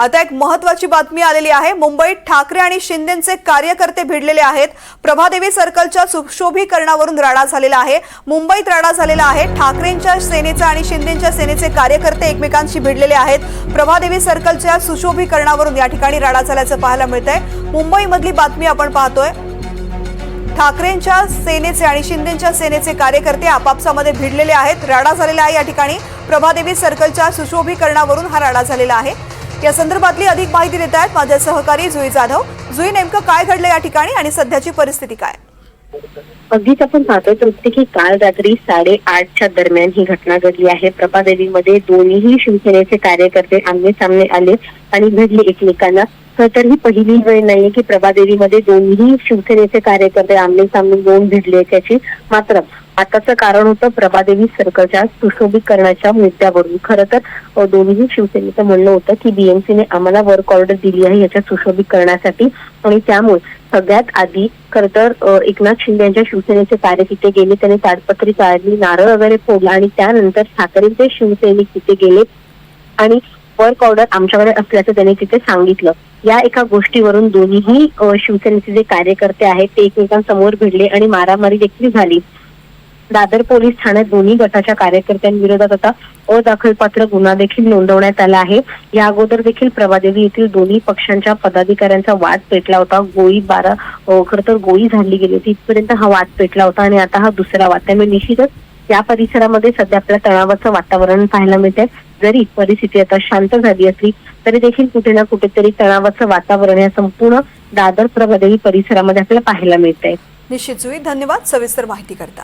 आता एक महत्वाची बातमी आलेली आहे. मुंबईत ठाकरे आणि शिंदेचे कार्यकर्ते भिडलेले आहेत. प्रभादेवी सर्कलच्या सुशोभीकरणावरून राडा झालेला आहे. मुंबईत राडा झालेला आहे. ठाकरेंच्या सेनेचा आणि शिंदेच्या सेनेचे कार्यकर्ते एकमेकांशी भिडलेले आहेत. प्रभादेवी सर्कलच्या सुशोभीकरणावरून या ठिकाणी राडा झाल्याचं पाहायला मिळतंय. मुंबईमधली बातमी आपण पाहतोय. ठाकरेंच्या सेनेचे आणि शिंदेच्या सेनेचे कार्यकर्ते आपापसामध्ये भिडलेले आहेत. राडा झालेला आहे या ठिकाणी. प्रभादेवी सर्कलच्या सुशोभीकरणावरून हा राडा झालेला आहे. या संदर्भातली अधिक माहिती देत आहेत माझे सहकारी जुई जाधव. जुई नेमकं काय घडलं या ठिकाणी आणि सध्याची परिस्थिती काय? अगदीच आपण पाहतोय तृप्ती की काल रात्री साडेआठच्या दरम्यान ही घटना घडली आहे. प्रभादेवीमध्ये दोन्ही शिवसेनेचे कार्यकर्ते आमने सामने आले आणि भिडले एकमेकांना. तर ही पहिली वेळ नाहीये की प्रभादेवीमध्ये दोन्ही शिवसेनेचे कार्यकर्ते आमने सामने दोन भिडले त्याची. मात्र आताचं कारण होतं प्रभादेवी सर्कलच्या सुशोभीकरणाच्या मुद्द्यावरून. खरं तर दोन्ही शिवसेनेचं म्हणणं होतं की बीएमसीने आम्हाला वर्क ऑर्डर दिली आहे याच्या सुशोभीकरणासाठी आणि त्यामुळे सगळ्यात आधी खर तर एकनाथ शिंदे यांच्या शिवसेनेचे कार्य तिथे गेले त्यांनी ताडपत्री काढली नारळ वगैरे फोडला आणि त्यानंतर ठाकरेंचे शिवसैनिक तिथे गेले आणि वर्क ऑर्डर आमच्याकडे असल्याचं त्यांनी तिथे सांगितलं. या एका गोष्टीवरून दोन्हीही शिवसेनेचे जे कार्यकर्ते आहेत ते एकमेकांसमोर भिडले आणि मारामारी देखील झाली. दादर पोलीस ठाण्यात दोन्ही गटाच्या कार्यकर्त्यांविरोधात आता अदाखलपात्र गुन्हा देखील नोंदवण्यात आला आहे. या अगोदर देखील प्रभादेवी येथील दोन्ही पक्षांच्या पदाधिकाऱ्यांचा वाद पेटला होता. गोळी बारा खर खरं तर गोळी झाडली गेली होती. इथपर्यंत हा वाद पेटला होता आणि आता हा दुसरा वाद. त्यामुळे निश्चितच या परिसरामध्ये सध्या आपल्याला तणावाचं वातावरण पाहायला मिळतंय. जरी परिस्थिती आता शांत झाली असली तरी देखील कुठे ना कुठेतरी तणावाचं वातावरण या संपूर्ण दादर प्रभादेवी परिसरामध्ये आपल्याला पाहायला मिळतंय. निश्चित जुई धन्यवाद. सविस्तर माहिती करता.